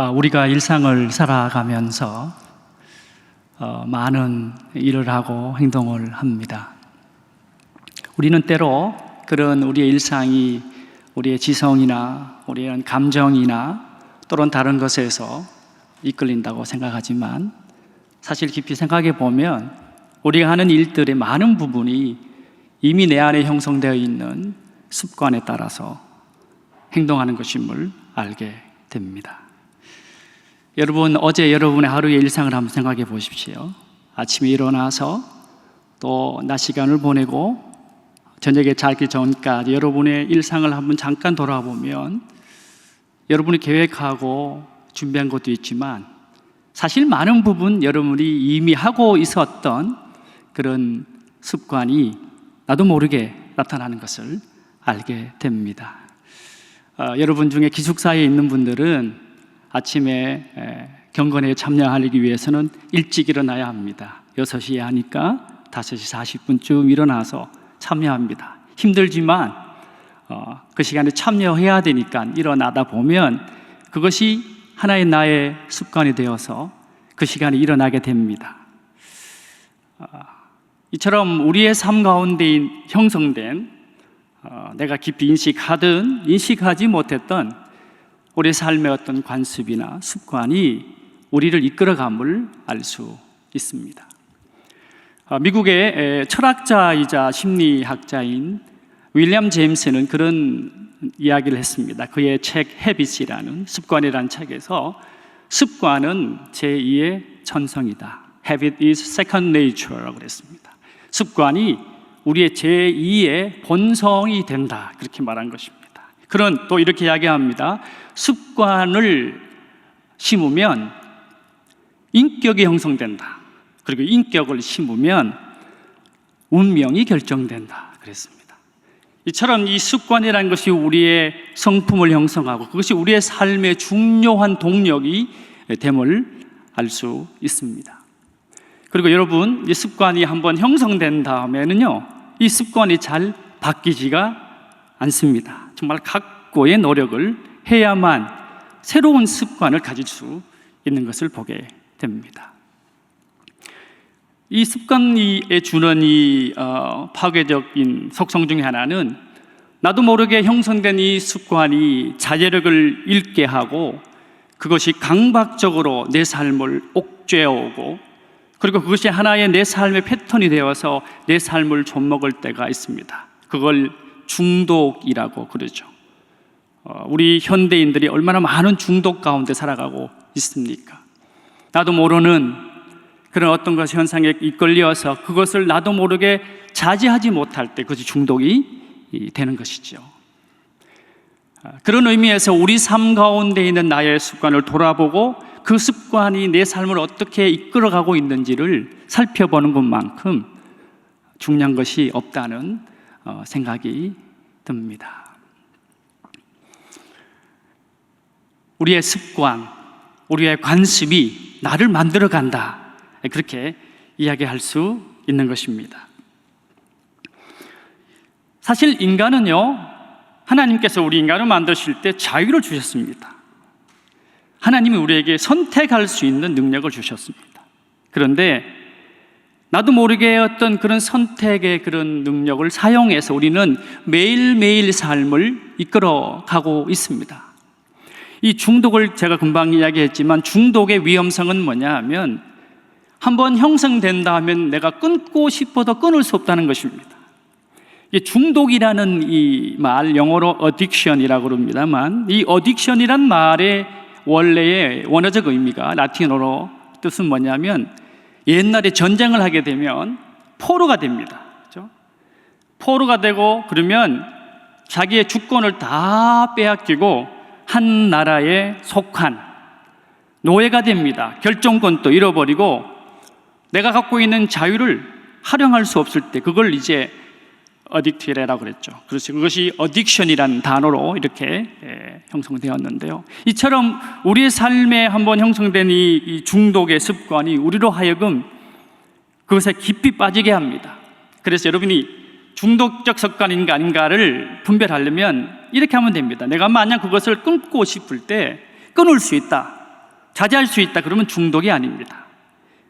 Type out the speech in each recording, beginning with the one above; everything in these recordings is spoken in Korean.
아, 우리가 일상을 살아가면서 어, 많은 일을 하고 행동을 합니다. 우리는 때로 그런 우리의 일상이 우리의 지성이나 우리의 감정이나 또는 다른 것에서 이끌린다고 생각하지만 사실 깊이 생각해 보면 우리가 하는 일들의 많은 부분이 이미 내 안에 형성되어 있는 습관에 따라서 행동하는 것임을 알게 됩니다. 여러분, 어제 여러분의 하루의 일상을 한번 생각해 보십시오. 아침에 일어나서 또 낮 시간을 보내고 저녁에 자기 전까지 여러분의 일상을 한번 잠깐 돌아보면 여러분이 계획하고 준비한 것도 있지만 사실 많은 부분 여러분이 이미 하고 있었던 그런 습관이 나도 모르게 나타나는 것을 알게 됩니다. 어, 여러분 중에 기숙사에 있는 분들은 아침에 에, 경건에 참여하기 위해서는 일찍 일어나야 합니다. 6시에 하니까 5시 40분쯤 일어나서 참여합니다. 힘들지만 어, 그 시간에 참여해야 되니까 일어나다 보면 그것이 하나의 나의 습관이 되어서 그 시간에 일어나게 됩니다. 어, 이처럼 우리의 삶 가운데 형성된 어, 내가 깊이 인식하든 인식하지 못했던 우리 삶의 어떤 관습이나 습관이 우리를 이끌어감을 알 수 있습니다. 어, 미국의 철학자이자 심리학자인 윌리엄 제임스는 그런 이야기를 했습니다. 그의 책 헤빗이라는 습관이라는 책에서 습관은 제2의 천성이다. Habit is second nature라고 그랬습니다. 습관이 우리의 제2의 본성이 된다. 그렇게 말한 것입니다. 그런 또 이렇게 이야기합니다. 습관을 심으면 인격이 형성된다. 그리고 인격을 심으면 운명이 결정된다. 그랬습니다. 이처럼 이 습관이라는 것이 우리의 성품을 형성하고 그것이 우리의 삶의 중요한 동력이 됨을 알 수 있습니다. 그리고 여러분, 이 습관이 한번 형성된 다음에는요, 이 습관이 잘 바뀌지가 않습니다. 정말 각고의 노력을 해야만 새로운 습관을 가질 수 있는 것을 보게 됩니다. 이 습관에 주는 이 어, 파괴적인 속성 중에 하나는 나도 모르게 형성된 이 습관이 자제력을 잃게 하고 그것이 강박적으로 내 삶을 옥죄어오고 그리고 그것이 하나의 내 삶의 패턴이 되어서 내 삶을 좀먹을 때가 있습니다. 그걸 중독이라고 그러죠. 어, 우리 현대인들이 얼마나 많은 중독 가운데 살아가고 있습니까? 나도 모르는 그런 어떤 것 현상에 이끌려서 그것을 나도 모르게 자제하지 못할 때 그것이 중독이 되는 것이죠. 아, 그런 의미에서 우리 삶 가운데 있는 나의 습관을 돌아보고 그 습관이 내 삶을 어떻게 이끌어가고 있는지를 살펴보는 것만큼 중요한 것이 없다는 어, 생각이 듭니다. 우리의 습관, 우리의 관습이 나를 만들어 간다. 그렇게 이야기할 수 있는 것입니다. 사실 인간은요, 하나님께서 우리 인간을 만드실 때 자유를 주셨습니다. 하나님이 우리에게 선택할 수 있는 능력을 주셨습니다. 그런데 나도 모르게 어떤 그런 선택의 그런 능력을 사용해서 우리는 매일매일 삶을 이끌어 가고 있습니다. 이 중독을 제가 금방 이야기했지만 중독의 위험성은 뭐냐 하면 한번 형성된다 하면 내가 끊고 싶어도 끊을 수 없다는 것입니다. 중독이라는 이 말, 영어로 addiction이라고 그럽니다만, 이 addiction이란 말의 원래의 원어적 의미가 라틴어로 뜻은 뭐냐면, 옛날에 전쟁을 하게 되면 포로가 됩니다. 그렇죠? 포로가 되고, 그러면 자기의 주권을 다 빼앗기고, 한 나라에 속한 노예가 됩니다. 결정권도 잃어버리고, 내가 갖고 있는 자유를 활용할 수 없을 때 그걸 이제 어딕티레라고 그랬죠. 그래서 그것이 어딕션이라는 단어로 이렇게 예, 형성되었는데요. 이처럼 우리의 삶에 한번 형성된 이 중독의 습관이 우리로 하여금 그것에 깊이 빠지게 합니다. 그래서 여러분이 중독적 습관인가 아닌가를 분별하려면 이렇게 하면 됩니다. 내가 만약 그것을 끊고 싶을 때 끊을 수 있다. 자제할 수 있다 그러면 중독이 아닙니다.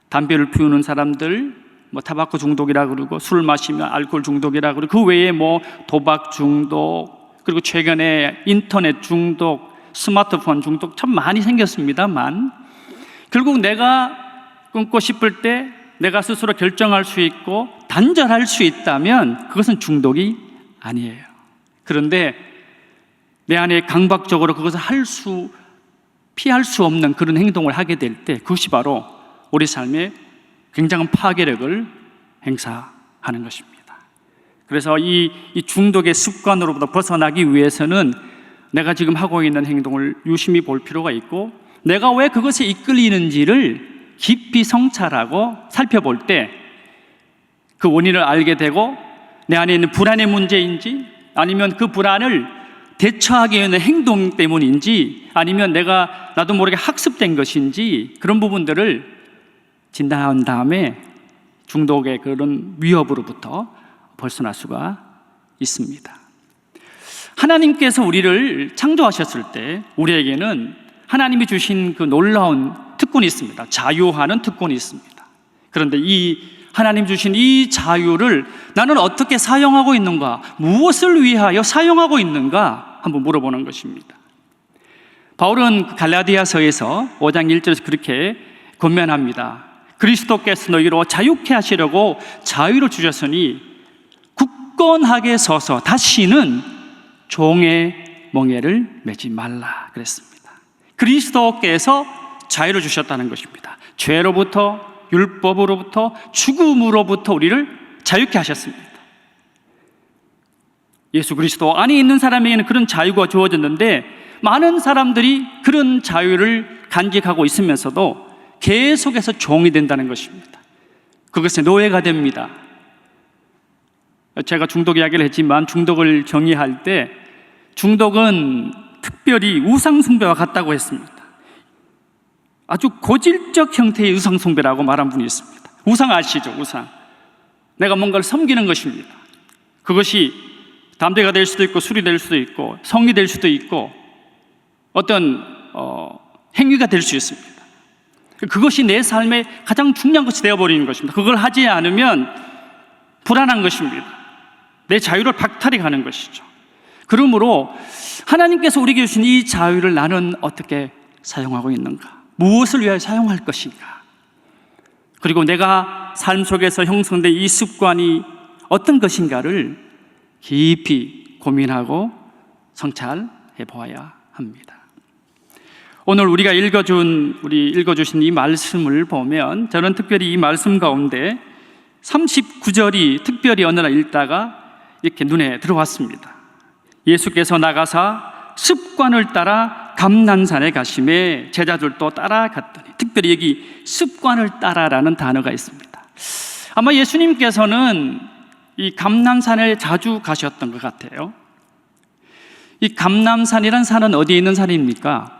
담배를 피우는 사람들, 뭐 타바코 중독이라 그러고 술 마시면 알코올 중독이라 그러고 그 외에 뭐 도박 중독 그리고 최근에 인터넷 중독, 스마트폰 중독 참 많이 생겼습니다만 결국 내가 끊고 싶을 때 내가 스스로 결정할 수 있고 단절할 수 있다면 그것은 중독이 아니에요. 그런데 내 안에 강박적으로 그것을 할 수, 피할 수 없는 그런 행동을 하게 될 때 그것이 바로 우리 삶에 굉장한 파괴력을 행사하는 것입니다. 그래서 이, 이 중독의 습관으로부터 벗어나기 위해서는 내가 지금 하고 있는 행동을 유심히 볼 필요가 있고 내가 왜 그것에 이끌리는지를 깊이 성찰하고 살펴볼 때 그 원인을 알게 되고 내 안에 있는 불안의 문제인지 아니면 그 불안을 대처하기 위한 행동 때문인지 아니면 내가 나도 모르게 학습된 것인지 그런 부분들을 진단한 다음에 중독의 그런 위협으로부터 벗어날 수가 있습니다. 하나님께서 우리를 창조하셨을 때 우리에게는 하나님이 주신 그 놀라운 특권이 있습니다. 자유하는 특권이 있습니다. 그런데 이 하나님 주신 이 자유를 나는 어떻게 사용하고 있는가? 무엇을 위하여 사용하고 있는가? 한번 물어보는 것입니다. 바울은 그 갈라디아서에서 5장 1절에서 그렇게 권면합니다. 그리스도께서 너희로 자유케 하시려고 자유를 주셨으니 굳건하게 서서 다시는 종의 멍에를 매지 말라 그랬습니다. 그리스도께서 자유를 주셨다는 것입니다. 죄로부터 율법으로부터 죽음으로부터 우리를 자유케 하셨습니다. 예수 그리스도 안에 있는 사람에게는 그런 자유가 주어졌는데 많은 사람들이 그런 자유를 간직하고 있으면서도 계속해서 종이 된다는 것입니다. 그것의 노예가 됩니다. 제가 중독 이야기를 했지만 중독을 정의할 때 중독은 특별히 우상숭배와 같다고 했습니다. 아주 고질적 형태의 우상 숭배라고 말한 분이 있습니다. 우상 아시죠? 우상. 내가 뭔가를 섬기는 것입니다. 그것이 담배가 될 수도 있고 술이 될 수도 있고 성이 될 수도 있고 어떤 어, 행위가 될 수 있습니다. 그것이 내 삶의 가장 중요한 것이 되어버리는 것입니다. 그걸 하지 않으면 불안한 것입니다. 내 자유를 박탈해 가는 것이죠. 그러므로 하나님께서 우리에게 주신 이 자유를 나는 어떻게 사용하고 있는가? 무엇을 위하여 사용할 것인가? 그리고 내가 삶 속에서 형성된 이 습관이 어떤 것인가를 깊이 고민하고 성찰해 보아야 합니다. 오늘 우리가 읽어준 우리 읽어주신 이 말씀을 보면 저는 특별히 이 말씀 가운데 39절이 특별히 어느 날 읽다가 이렇게 눈에 들어왔습니다. 예수께서 나가사 습관을 따라 감난산에 가심에 제자들도 따라갔더니 특별히 여기 습관을 따라라는 단어가 있습니다. 아마 예수님께서는 이 감남산에 자주 가셨던 것 같아요. 이 감남산이란 산은 어디에 있는 산입니까?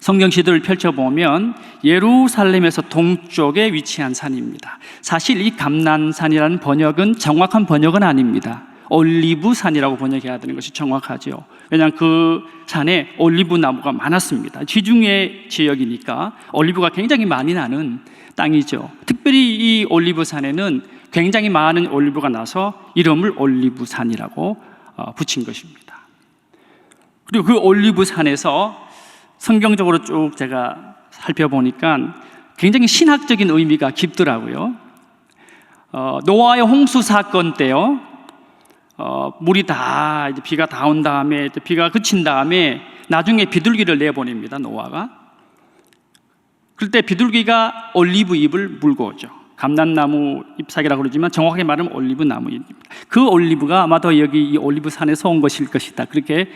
성경 시도를 펼쳐보면 예루살렘에서 동쪽에 위치한 산입니다. 사실 이 감난산이라는 번역은 정확한 번역은 아닙니다. 올리브 산이라고 번역해야 되는 것이 정확하죠. 왜냐하면 그 산에 올리브 나무가 많았습니다. 지중해 지역이니까 올리브가 굉장히 많이 나는 땅이죠. 특별히 이 올리브 산에는 굉장히 많은 올리브가 나서 이름을 올리브 산이라고 어, 붙인 것입니다. 그리고 그 올리브 산에서 성경적으로 쭉 제가 살펴보니까 굉장히 신학적인 의미가 깊더라고요. 어, 노아의 홍수 사건 때요. 어, 물이 다 이제 비가 다 온 다음에 비가 그친 다음에 나중에 비둘기를 내보냅니다. 노아가. 그때 비둘기가 올리브 잎을 물고 오죠. 감난나무 잎사귀라고 그러지만 정확하게 말하면 올리브 나무입니다. 그 올리브가 아마도 여기 이 올리브 산에서 온 것일 것이다. 그렇게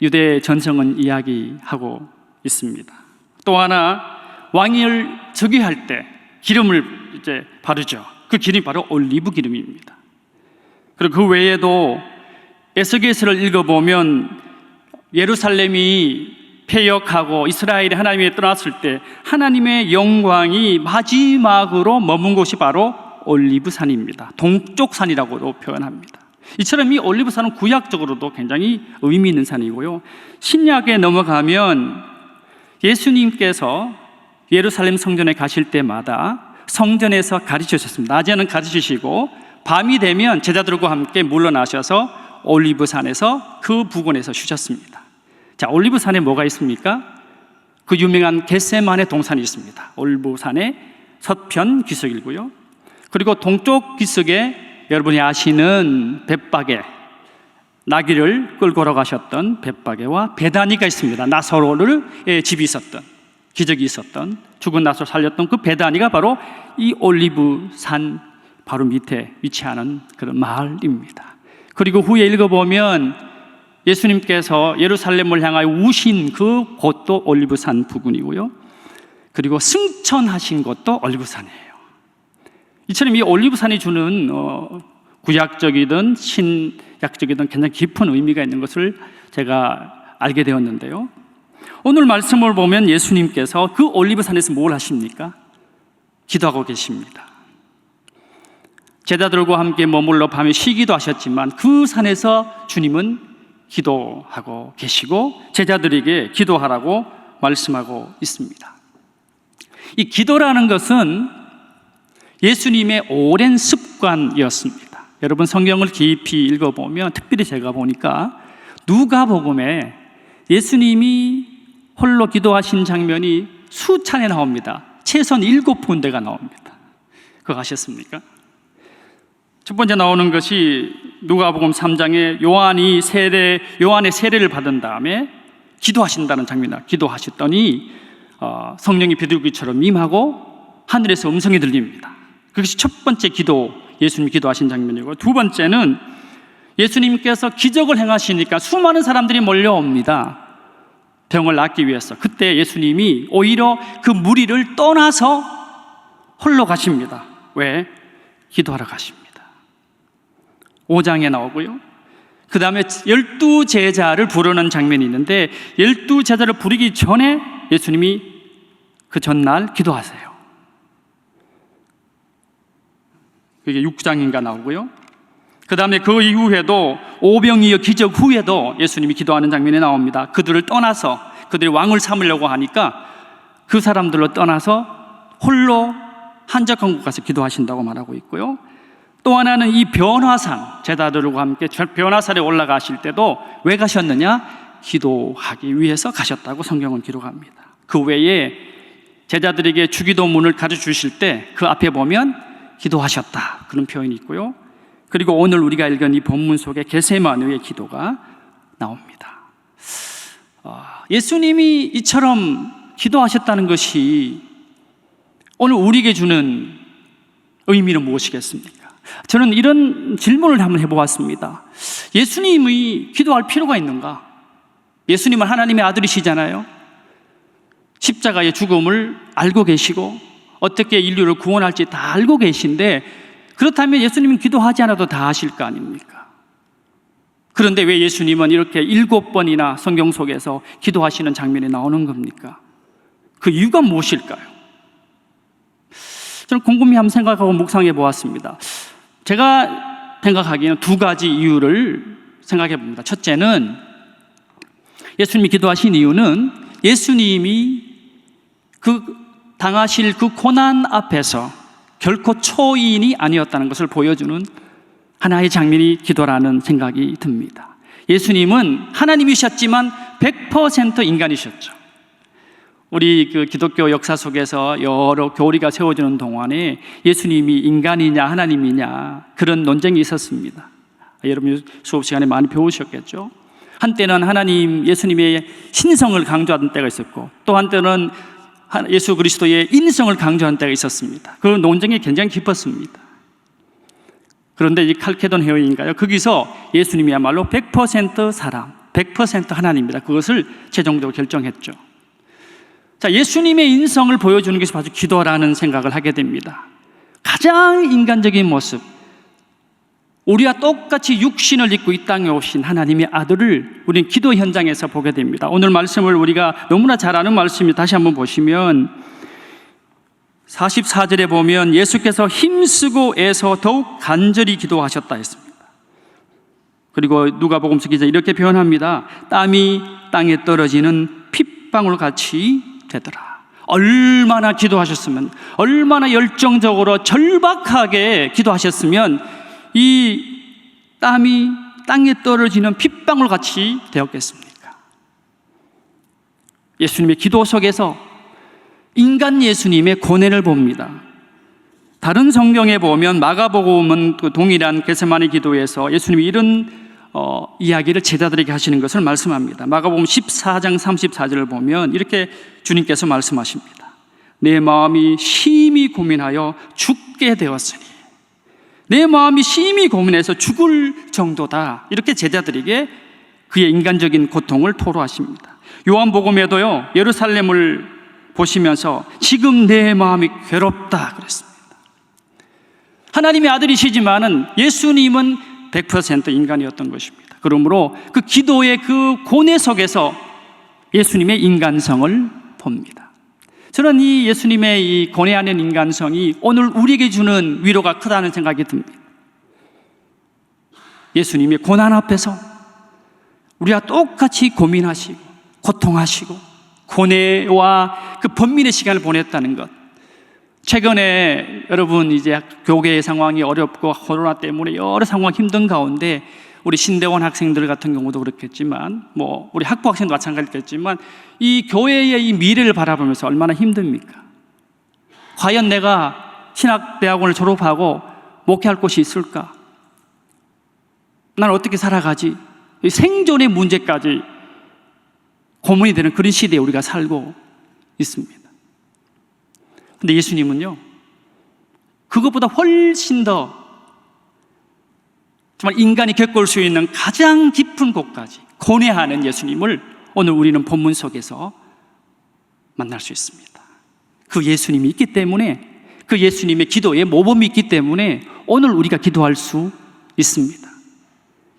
유대 전성은 이야기하고 있습니다. 또 하나 왕을 즉위할 때 기름을 이제 바르죠. 그 기름이 바로 올리브 기름입니다. 그리고 그 외에도 에스겔서를 읽어보면 예루살렘이 폐역하고 이스라엘이 하나님에 떠났을 때 하나님의 영광이 마지막으로 머문 곳이 바로 올리브산입니다. 동쪽 산이라고도 표현합니다. 이처럼 이 올리브산은 구약적으로도 굉장히 의미 있는 산이고요. 신약에 넘어가면 예수님께서 예루살렘 성전에 가실 때마다 성전에서 가르치셨습니다. 낮에는 가르치시고 밤이 되면 제자들과 함께 물러나셔서 올리브 산에서 그 부근에서 쉬셨습니다. 자, 올리브 산에 뭐가 있습니까? 그 유명한 겟세만의 동산이 있습니다. 올리브 산의 서편 기슭이고요. 그리고 동쪽 기슭에 여러분이 아시는 벳바게 나귀를 끌고 걸어가셨던 벳바게와 베다니가 있습니다. 나사로를 집이 있었던 기적이 있었던 죽은 나사로 살렸던 그 베다니가 바로 이 올리브 산 바로 밑에 위치하는 그런 마을입니다. 그리고 후에 읽어보면 예수님께서 예루살렘을 향하여 우신 그 곳도 올리브산 부근이고요. 그리고 승천하신 곳도 올리브산이에요. 이처럼 이 올리브산이 주는 어, 구약적이든 신약적이든 굉장히 깊은 의미가 있는 것을 제가 알게 되었는데요. 오늘 말씀을 보면 예수님께서 그 올리브산에서 뭘 하십니까? 기도하고 계십니다. 제자들과 함께 머물러 밤에 쉬기도 하셨지만 그 산에서 주님은 기도하고 계시고 제자들에게 기도하라고 말씀하고 있습니다. 이 기도라는 것은 예수님의 오랜 습관이었습니다. 여러분 성경을 깊이 읽어보면 특별히 제가 보니까 누가복음에 예수님이 홀로 기도하신 장면이 수차례 나옵니다. 최소한 일곱 군데가 나옵니다. 그거 아셨습니까? 첫 번째 나오는 것이 누가복음 3장에 요한이 세례 요한의 세례를 받은 다음에 기도하신다는 장면이다. 기도하셨더니 어, 성령이 비둘기처럼 임하고 하늘에서 음성이 들립니다. 그것이 첫 번째 기도 예수님 기도하신 장면이고 두 번째는 예수님께서 기적을 행하시니까 수많은 사람들이 몰려옵니다. 병을 낫기 위해서. 그때 예수님이 오히려 그 무리를 떠나서 홀로 가십니다. 왜? 기도하러 가십니다. 5장에 나오고요. 그 다음에 열두 제자를 부르는 장면이 있는데 열두 제자를 부르기 전에 예수님이 그 전날 기도하세요. 그게 6장인가 나오고요. 그 다음에 그 이후에도 오병이어 기적 후에도 예수님이 기도하는 장면이 나옵니다. 그들을 떠나서 그들이 왕을 삼으려고 하니까 그 사람들로 떠나서 홀로 한적한 곳 가서 기도하신다고 말하고 있고요. 또 하나는 이 변화산 제자들과 함께 변화산에 올라가실 때도 왜 가셨느냐? 기도하기 위해서 가셨다고 성경은 기록합니다. 그 외에 제자들에게 주기도문을 가르쳐 주실 때 그 앞에 보면 기도하셨다 그런 표현이 있고요. 그리고 오늘 우리가 읽은 이 본문 속에 게세마누의 기도가 나옵니다. 아, 예수님이 이처럼 기도하셨다는 것이 오늘 우리에게 주는 의미는 무엇이겠습니까? 저는 이런 질문을 한번 해보았습니다. 예수님이 기도할 필요가 있는가? 예수님은 하나님의 아들이시잖아요. 십자가의 죽음을 알고 계시고 어떻게 인류를 구원할지 다 알고 계신데 그렇다면 예수님은 기도하지 않아도 다 아실 거 아닙니까? 그런데 왜 예수님은 이렇게 일곱 번이나 성경 속에서 기도하시는 장면이 나오는 겁니까? 그 이유가 무엇일까요? 저는 곰곰이 한번 생각하고 묵상해 보았습니다. 제가 생각하기에는 두 가지 이유를 생각해 봅니다. 첫째는 예수님이 기도하신 이유는 예수님이 그 당하실 그 고난 앞에서 결코 초인이 아니었다는 것을 보여주는 하나의 장면이 기도라는 생각이 듭니다. 예수님은 하나님이셨지만 100% 인간이셨죠. 우리 그 기독교 역사 속에서 여러 교리가 세워지는 동안에 예수님이 인간이냐 하나님이냐 그런 논쟁이 있었습니다. 여러분 수업 시간에 많이 배우셨겠죠. 한때는 하나님 예수님의 신성을 강조하던 때가 있었고 또 한때는 예수 그리스도의 인성을 강조한 때가 있었습니다. 그 논쟁이 굉장히 깊었습니다. 그런데 이 칼케돈 회의인가요? 거기서 예수님이야말로 100% 사람, 100% 하나님입니다. 그것을 최종적으로 결정했죠. 자, 예수님의 인성을 보여주는 것이 바로 기도라는 생각을 하게 됩니다. 가장 인간적인 모습, 우리와 똑같이 육신을 입고 이 땅에 오신 하나님의 아들을 우리는 기도 현장에서 보게 됩니다. 오늘 말씀을 우리가 너무나 잘 아는 말씀이 다시 한번 보시면 44절에 보면 예수께서 힘쓰고 애서 더욱 간절히 기도하셨다 했습니다. 그리고 누가복음서 기자 이렇게 표현합니다. 땀이 땅에 떨어지는 핏방울 같이 되더라. 얼마나 기도하셨으면, 얼마나 열정적으로 절박하게 기도하셨으면 이 땀이 땅에 떨어지는 핏방울 같이 되었겠습니까? 예수님의 기도 속에서 인간 예수님의 고뇌를 봅니다. 다른 성경에 보면 마가복음은 그 동일한 게세마니 기도에서 예수님이 이런 어, 이야기를 제자들에게 하시는 것을 말씀합니다. 마가복음 14장 34절을 보면 이렇게 주님께서 말씀하십니다. 내 마음이 심히 고민하여 죽게 되었으니 내 마음이 심히 고민해서 죽을 정도다. 이렇게 제자들에게 그의 인간적인 고통을 토로하십니다. 요한복음에도요, 예루살렘을 보시면서 지금 내 마음이 괴롭다 그랬습니다. 하나님의 아들이시지만은 예수님은 100% 인간이었던 것입니다. 그러므로 그 기도의 그 고뇌 속에서 예수님의 인간성을 봅니다. 저는 이 예수님의 이 고뇌하는 인간성이 오늘 우리에게 주는 위로가 크다는 생각이 듭니다. 예수님의 고난 앞에서 우리와 똑같이 고민하시고 고통하시고 고뇌와 그 번민의 시간을 보냈다는 것. 최근에 여러분 이제 교계의 상황이 어렵고 코로나 때문에 여러 상황 힘든 가운데 우리 신대원 학생들 같은 경우도 그렇겠지만 뭐 우리 학부 학생도 마찬가지겠지만 이 교회의 이 미래를 바라보면서 얼마나 힘듭니까? 과연 내가 신학대학원을 졸업하고 목회할 곳이 있을까? 난 어떻게 살아가지? 이 생존의 문제까지 고민이 되는 그런 시대에 우리가 살고 있습니다. 근데 예수님은요, 그것보다 훨씬 더 정말 인간이 겪을 수 있는 가장 깊은 곳까지 고뇌하는 예수님을 오늘 우리는 본문 속에서 만날 수 있습니다. 그 예수님이 있기 때문에 그 예수님의 기도에 모범이 있기 때문에 오늘 우리가 기도할 수 있습니다.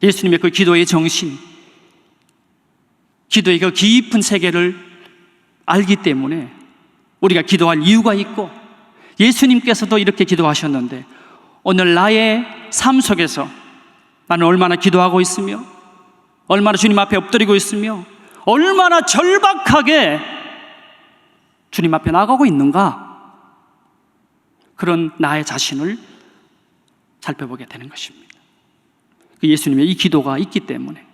예수님의 그 기도의 정신, 기도의 그 깊은 세계를 알기 때문에 우리가 기도할 이유가 있고 예수님께서도 이렇게 기도하셨는데 오늘 나의 삶 속에서 나는 얼마나 기도하고 있으며 얼마나 주님 앞에 엎드리고 있으며 얼마나 절박하게 주님 앞에 나가고 있는가 그런 나의 자신을 살펴보게 되는 것입니다. 그 예수님의 이 기도가 있기 때문에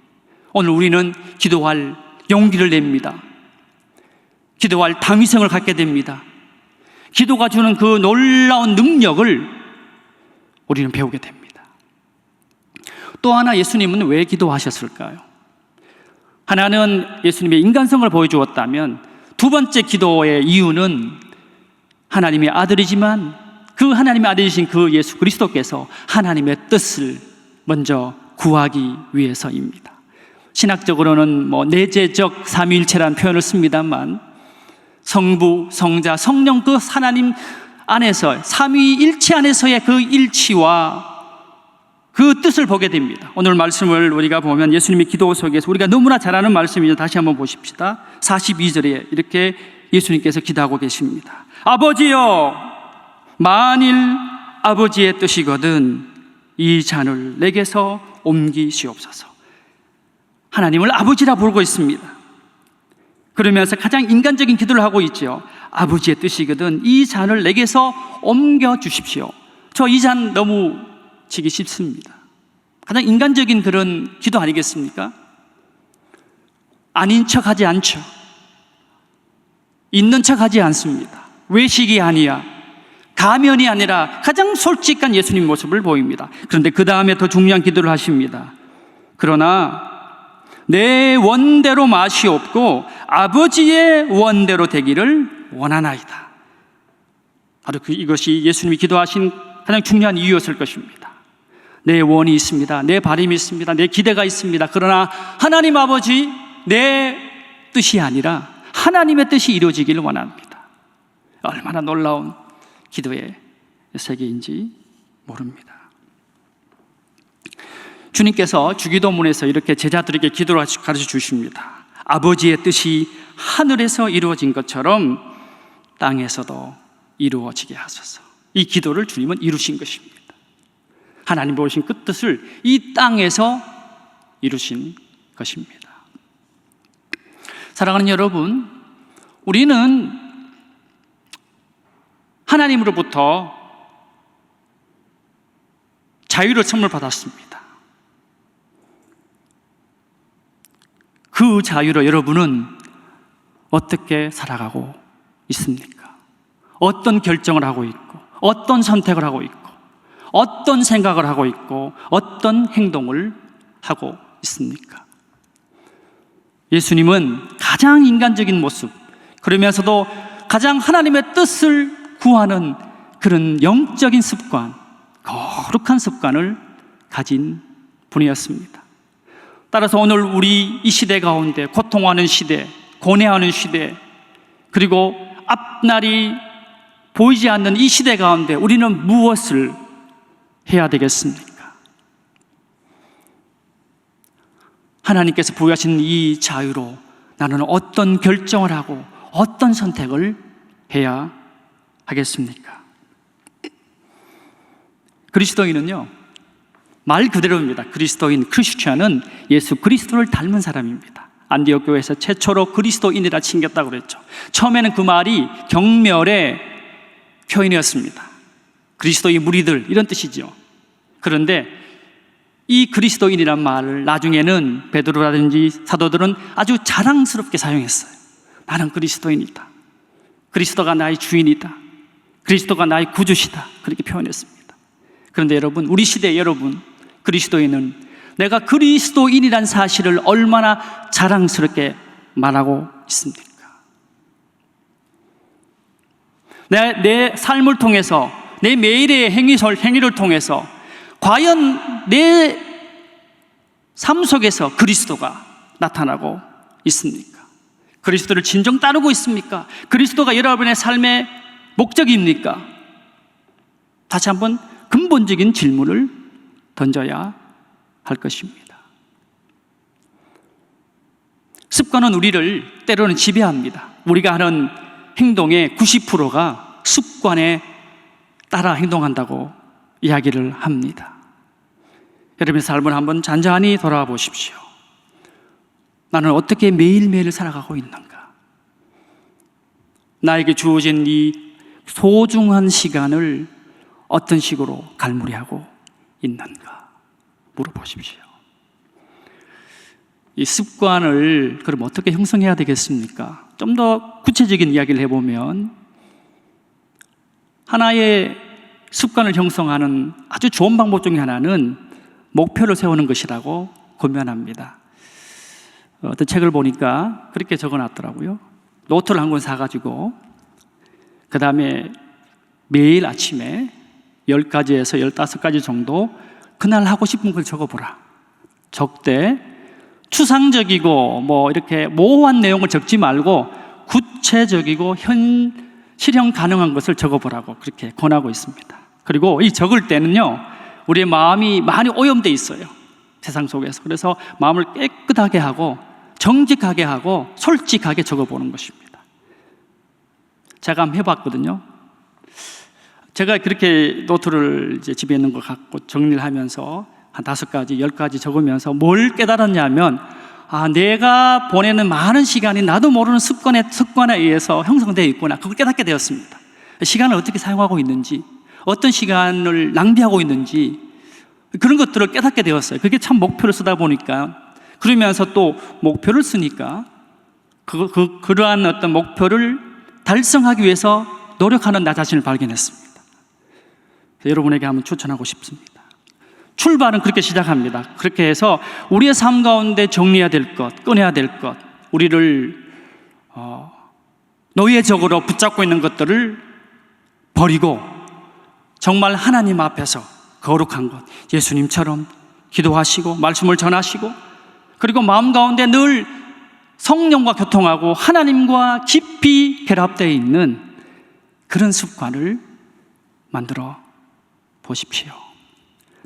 오늘 우리는 기도할 용기를 냅니다. 기도할 당위성을 갖게 됩니다. 기도가 주는 그 놀라운 능력을 우리는 배우게 됩니다. 또 하나 예수님은 왜 기도하셨을까요? 하나는 예수님의 인간성을 보여주었다면 두 번째 기도의 이유는 하나님의 아들이지만 그 하나님의 아들이신 그 예수 그리스도께서 하나님의 뜻을 먼저 구하기 위해서입니다. 신학적으로는 뭐 내재적 삼위일체라는 표현을 씁니다만 성부, 성자, 성령 그 하나님 안에서 삼위일체 안에서의 그 일치와 그 뜻을 보게 됩니다. 오늘 말씀을 우리가 보면 예수님의 기도 속에서 우리가 너무나 잘 아는 말씀이죠. 다시 한번 보십시다. 42절에 이렇게 예수님께서 기도하고 계십니다. 아버지여, 만일 아버지의 뜻이거든 이 잔을 내게서 옮기시옵소서. 하나님을 아버지라 부르고 있습니다. 그러면서 가장 인간적인 기도를 하고 있죠. 아버지의 뜻이거든 이 잔을 내게서 옮겨 주십시오. 저 이 잔 너무 지기 쉽습니다. 가장 인간적인 그런 기도 아니겠습니까? 아닌 척 하지 않죠. 있는 척 하지 않습니다. 외식이 아니야. 가면이 아니라 가장 솔직한 예수님 모습을 보입니다. 그런데 그 다음에 더 중요한 기도를 하십니다. 그러나 내 원대로 맛이 없고 아버지의 원대로 되기를 원하나이다. 바로 그 이것이 예수님이 기도하신 가장 중요한 이유였을 것입니다. 내 원이 있습니다. 내 바람이 있습니다. 내 기대가 있습니다. 그러나 하나님 아버지 내 뜻이 아니라 하나님의 뜻이 이루어지기를 원합니다. 얼마나 놀라운 기도의 세계인지 모릅니다. 주님께서 주기도문에서 이렇게 제자들에게 기도를 가르쳐 주십니다. 아버지의 뜻이 하늘에서 이루어진 것처럼 땅에서도 이루어지게 하소서. 이 기도를 주님은 이루신 것입니다. 하나님 보신 그 뜻을 이 땅에서 이루신 것입니다. 사랑하는 여러분, 우리는 하나님으로부터 자유를 선물 받았습니다. 그 자유로 여러분은 어떻게 살아가고 있습니까? 어떤 결정을 하고 있고, 어떤 선택을 하고 있고, 어떤 생각을 하고 있고, 어떤 행동을 하고 있습니까? 예수님은 가장 인간적인 모습, 그러면서도 가장 하나님의 뜻을 구하는 그런 영적인 습관, 거룩한 습관을 가진 분이었습니다. 따라서 오늘 우리 이 시대 가운데 고통하는 시대, 고뇌하는 시대, 그리고 앞날이 보이지 않는 이 시대 가운데 우리는 무엇을 해야 되겠습니까? 하나님께서 부여하신 이 자유로 나는 어떤 결정을 하고 어떤 선택을 해야 하겠습니까? 그리스도인은요, 말 그대로입니다. 그리스도인, 크리스천은 예수 그리스도를 닮은 사람입니다. 안디옥 교회에서 최초로 그리스도인이라 칭겼다고 그랬죠. 처음에는 그 말이 경멸의 표현이었습니다. 그리스도의 무리들 이런 뜻이죠. 그런데 이 그리스도인이란 말을 나중에는 베드로라든지 사도들은 아주 자랑스럽게 사용했어요. 나는 그리스도인이다. 그리스도가 나의 주인이다. 그리스도가 나의 구주시다. 그렇게 표현했습니다. 그런데 여러분, 우리 시대 여러분, 그리스도인은 내가 그리스도인이란 사실을 얼마나 자랑스럽게 말하고 있습니까? 내, 내 삶을 통해서 내 매일의 행위설, 행위를 통해서 과연 내 삶 속에서 그리스도가 나타나고 있습니까? 그리스도를 진정 따르고 있습니까? 그리스도가 여러분의 삶의 목적입니까? 다시 한번 근본적인 질문을 던져야 할 것입니다. 습관은 우리를 때로는 지배합니다. 우리가 하는 행동의 90%가 습관에 따라 행동한다고 이야기를 합니다. 여러분의 삶을 한번 잔잔히 돌아와 보십시오. 나는 어떻게 매일매일 살아가고 있는가? 나에게 주어진 이 소중한 시간을 어떤 식으로 갈무리하고 있는가? 물어보십시오. 이 습관을 그럼 어떻게 형성해야 되겠습니까? 좀 더 구체적인 이야기를 해보면 하나의 습관을 형성하는 아주 좋은 방법 중에 하나는 목표를 세우는 것이라고 권면합니다. 어떤 책을 보니까 그렇게 적어 놨더라고요. 노트를 한 권 사가지고, 그 다음에 매일 아침에 10가지에서 15가지 정도 그날 하고 싶은 걸 적어보라. 적되 추상적이고 뭐 이렇게 모호한 내용을 적지 말고 구체적이고 현, 실현 가능한 것을 적어보라고 그렇게 권하고 있습니다. 그리고 이 적을 때는요, 우리의 마음이 많이 오염돼 있어요. 세상 속에서. 그래서 마음을 깨끗하게 하고 정직하게 하고 솔직하게 적어보는 것입니다. 제가 한번 해봤거든요. 제가 그렇게 노트를 이제 집에 있는 것 갖고 정리를 하면서 한 다섯 가지, 열 가지 적으면서 뭘 깨달았냐면, 아, 내가 보내는 많은 시간이 나도 모르는 습관에, 습관에 의해서 형성되어 있구나. 그걸 깨닫게 되었습니다. 시간을 어떻게 사용하고 있는지, 어떤 시간을 낭비하고 있는지, 그런 것들을 깨닫게 되었어요. 그게 참 목표를 쓰다 보니까, 그러면서 또 목표를 쓰니까, 그, 그, 그러한 어떤 목표를 달성하기 위해서 노력하는 나 자신을 발견했습니다. 여러분에게 한번 추천하고 싶습니다. 출발은 그렇게 시작합니다. 그렇게 해서 우리의 삶 가운데 정리해야 될 것, 꺼내야 될 것, 우리를 어, 노예적으로 붙잡고 있는 것들을 버리고 정말 하나님 앞에서 거룩한 것, 예수님처럼 기도하시고 말씀을 전하시고 그리고 마음 가운데 늘 성령과 교통하고 하나님과 깊이 결합되어 있는 그런 습관을 만들어 보십시오.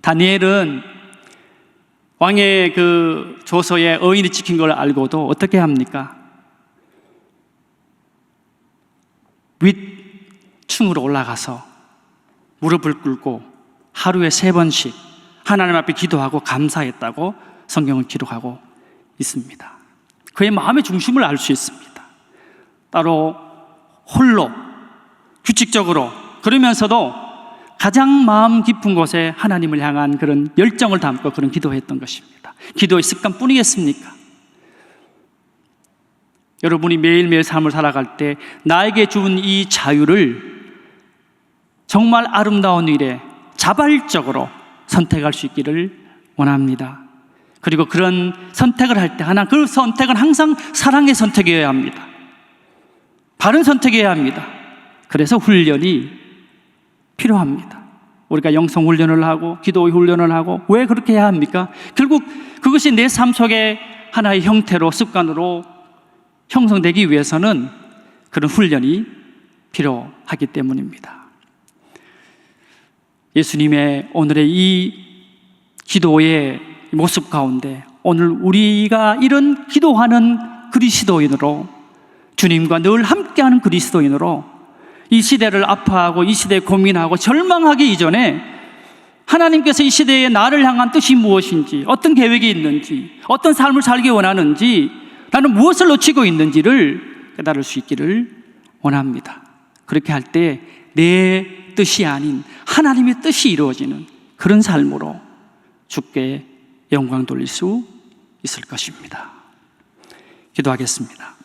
다니엘은 왕의 그 조서에 어인이 찍힌 걸 알고도 어떻게 합니까? 윗층으로 올라가서 무릎을 꿇고 하루에 세 번씩 하나님 앞에 기도하고 감사했다고 성경은 기록하고 있습니다. 그의 마음의 중심을 알 수 있습니다. 따로 홀로 규칙적으로 그러면서도 가장 마음 깊은 곳에 하나님을 향한 그런 열정을 담고 그런 기도했던 것입니다. 기도의 습관뿐이겠습니까? 여러분이 매일매일 삶을 살아갈 때 나에게 준 이 자유를 정말 아름다운 일에 자발적으로 선택할 수 있기를 원합니다. 그리고 그런 선택을 할 때 하나 그 선택은 항상 사랑의 선택이어야 합니다. 바른 선택이어야 합니다. 그래서 훈련이 필요합니다. 우리가 영성 훈련을 하고 기도의 훈련을 하고 왜 그렇게 해야 합니까? 결국 그것이 내 삶 속에 하나의 형태로 습관으로 형성되기 위해서는 그런 훈련이 필요하기 때문입니다. 예수님의 오늘의 이 기도의 모습 가운데 오늘 우리가 이런 기도하는 그리스도인으로 주님과 늘 함께하는 그리스도인으로 이 시대를 아파하고 이 시대에 고민하고 절망하기 이전에 하나님께서 이 시대에 나를 향한 뜻이 무엇인지 어떤 계획이 있는지 어떤 삶을 살기 원하는지 나는 무엇을 놓치고 있는지를 깨달을 수 있기를 원합니다. 그렇게 할 때 내 뜻이 아닌 하나님의 뜻이 이루어지는 그런 삶으로 주께 영광 돌릴 수 있을 것입니다. 기도하겠습니다.